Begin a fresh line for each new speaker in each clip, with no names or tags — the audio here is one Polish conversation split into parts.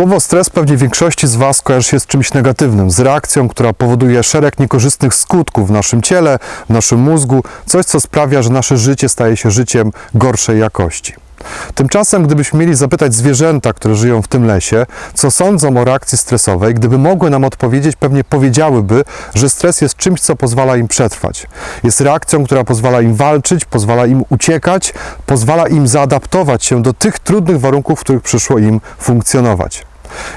Słowo stres pewnie większości z Was kojarzy się z czymś negatywnym, z reakcją, która powoduje szereg niekorzystnych skutków w naszym ciele, w naszym mózgu, coś co sprawia, że nasze życie staje się życiem gorszej jakości. Tymczasem, gdybyśmy mieli zapytać zwierzęta, które żyją w tym lesie, co sądzą o reakcji stresowej, gdyby mogły nam odpowiedzieć, pewnie powiedziałyby, że stres jest czymś, co pozwala im przetrwać. Jest reakcją, która pozwala im walczyć, pozwala im uciekać, pozwala im zaadaptować się do tych trudnych warunków, w których przyszło im funkcjonować.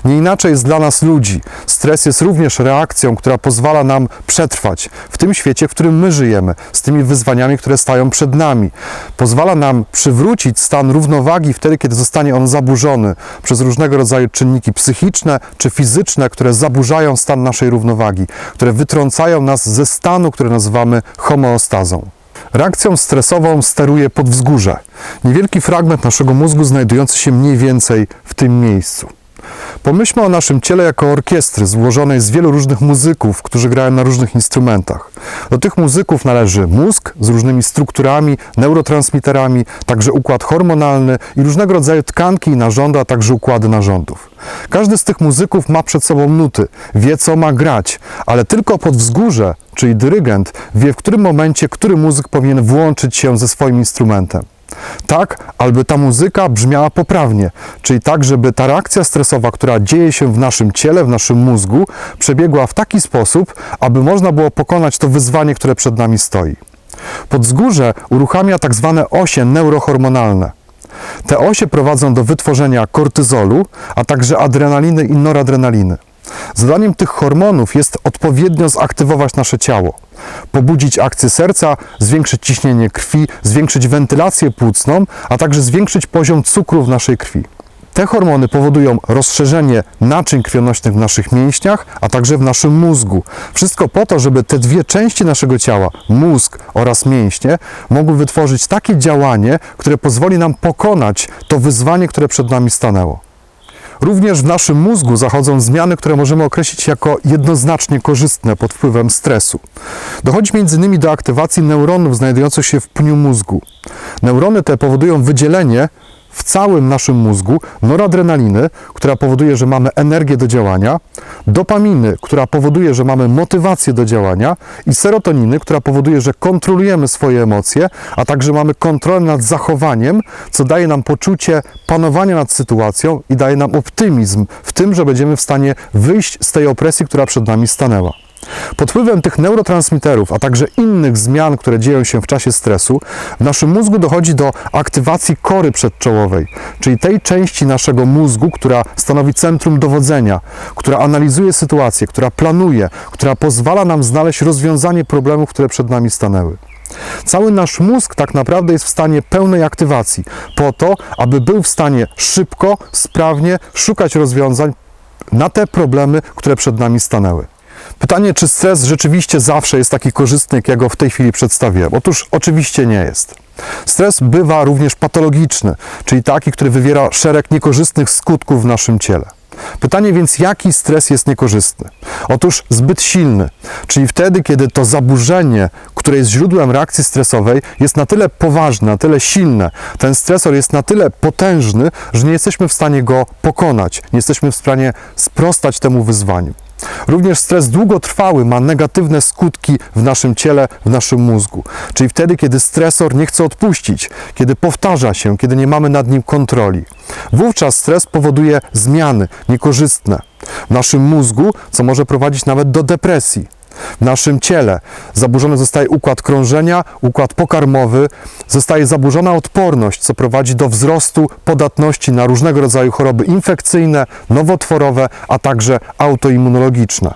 Nie inaczej jest dla nas ludzi. Stres jest również reakcją, która pozwala nam przetrwać w tym świecie, w którym my żyjemy, z tymi wyzwaniami, które stają przed nami. Pozwala nam przywrócić stan równowagi wtedy, kiedy zostanie on zaburzony przez różnego rodzaju czynniki psychiczne czy fizyczne, które zaburzają stan naszej równowagi, które wytrącają nas ze stanu, który nazywamy homeostazą. Reakcją stresową steruje podwzgórze, niewielki fragment naszego mózgu znajdujący się mniej więcej w tym miejscu. Pomyślmy o naszym ciele jako orkiestry złożonej z wielu różnych muzyków, którzy grają na różnych instrumentach. Do tych muzyków należy mózg z różnymi strukturami, neurotransmiterami, także układ hormonalny i różnego rodzaju tkanki i narządy, a także układy narządów. Każdy z tych muzyków ma przed sobą nuty, wie co ma grać, ale tylko podwzgórze, czyli dyrygent, wie w którym momencie który muzyk powinien włączyć się ze swoim instrumentem. Tak, aby ta muzyka brzmiała poprawnie, czyli tak, żeby ta reakcja stresowa, która dzieje się w naszym ciele, w naszym mózgu, przebiegła w taki sposób, aby można było pokonać to wyzwanie, które przed nami stoi. Podzgórze uruchamia tak zwane osie neurohormonalne. Te osie prowadzą do wytworzenia kortyzolu, a także adrenaliny i noradrenaliny. Zadaniem tych hormonów jest odpowiednio zaktywować nasze ciało, pobudzić akcję serca, zwiększyć ciśnienie krwi, zwiększyć wentylację płucną, a także zwiększyć poziom cukru w naszej krwi. Te hormony powodują rozszerzenie naczyń krwionośnych w naszych mięśniach, a także w naszym mózgu. Wszystko po to, żeby te dwie części naszego ciała, mózg oraz mięśnie, mogły wytworzyć takie działanie, które pozwoli nam pokonać to wyzwanie, które przed nami stanęło. Również w naszym mózgu zachodzą zmiany, które możemy określić jako jednoznacznie korzystne pod wpływem stresu. Dochodzi m.in. do aktywacji neuronów znajdujących się w pniu mózgu. Neurony te powodują wydzielenie w całym naszym mózgu noradrenaliny, która powoduje, że mamy energię do działania, dopaminy, która powoduje, że mamy motywację do działania i serotoniny, która powoduje, że kontrolujemy swoje emocje, a także mamy kontrolę nad zachowaniem, co daje nam poczucie panowania nad sytuacją i daje nam optymizm w tym, że będziemy w stanie wyjść z tej opresji, która przed nami stanęła. Pod wpływem tych neurotransmiterów, a także innych zmian, które dzieją się w czasie stresu, w naszym mózgu dochodzi do aktywacji kory przedczołowej, czyli tej części naszego mózgu, która stanowi centrum dowodzenia, która analizuje sytuację, która planuje, która pozwala nam znaleźć rozwiązanie problemów, które przed nami stanęły. Cały nasz mózg tak naprawdę jest w stanie pełnej aktywacji, po to, aby był w stanie szybko, sprawnie szukać rozwiązań na te problemy, które przed nami stanęły. Pytanie, czy stres rzeczywiście zawsze jest taki korzystny, jak ja go w tej chwili przedstawiłem? Otóż oczywiście nie jest. Stres bywa również patologiczny, czyli taki, który wywiera szereg niekorzystnych skutków w naszym ciele. Pytanie więc, jaki stres jest niekorzystny? Otóż zbyt silny, czyli wtedy, kiedy to zaburzenie, które jest źródłem reakcji stresowej, jest na tyle poważne, na tyle silne, ten stresor jest na tyle potężny, że nie jesteśmy w stanie go pokonać, nie jesteśmy w stanie sprostać temu wyzwaniu. Również stres długotrwały ma negatywne skutki w naszym ciele, w naszym mózgu. Czyli wtedy, kiedy stresor nie chce odpuścić, kiedy powtarza się, kiedy nie mamy nad nim kontroli. Wówczas stres powoduje zmiany niekorzystne w naszym mózgu, co może prowadzić nawet do depresji. W naszym ciele zaburzony zostaje układ krążenia, układ pokarmowy, zostaje zaburzona odporność, co prowadzi do wzrostu podatności na różnego rodzaju choroby infekcyjne, nowotworowe, a także autoimmunologiczne.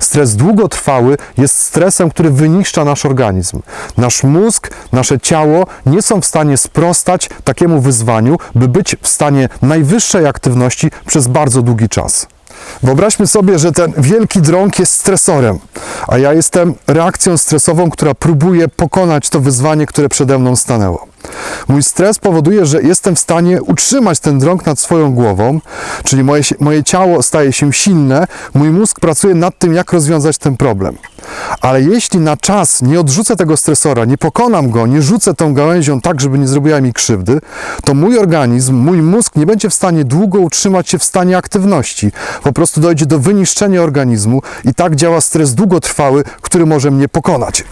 Stres długotrwały jest stresem, który wyniszcza nasz organizm. Nasz mózg, nasze ciało nie są w stanie sprostać takiemu wyzwaniu, by być w stanie najwyższej aktywności przez bardzo długi czas. Wyobraźmy sobie, że ten wielki drąg jest stresorem, a ja jestem reakcją stresową, która próbuje pokonać to wyzwanie, które przede mną stanęło. Mój stres powoduje, że jestem w stanie utrzymać ten drąg nad swoją głową, czyli moje, moje ciało staje się silne, mój mózg pracuje nad tym, jak rozwiązać ten problem. Ale jeśli na czas nie odrzucę tego stresora, nie pokonam go, nie rzucę tą gałęzią tak, żeby nie zrobiła mi krzywdy, to mój organizm, mój mózg nie będzie w stanie długo utrzymać się w stanie aktywności. Po prostu dojdzie do wyniszczenia organizmu i tak działa stres długotrwały, który może mnie pokonać.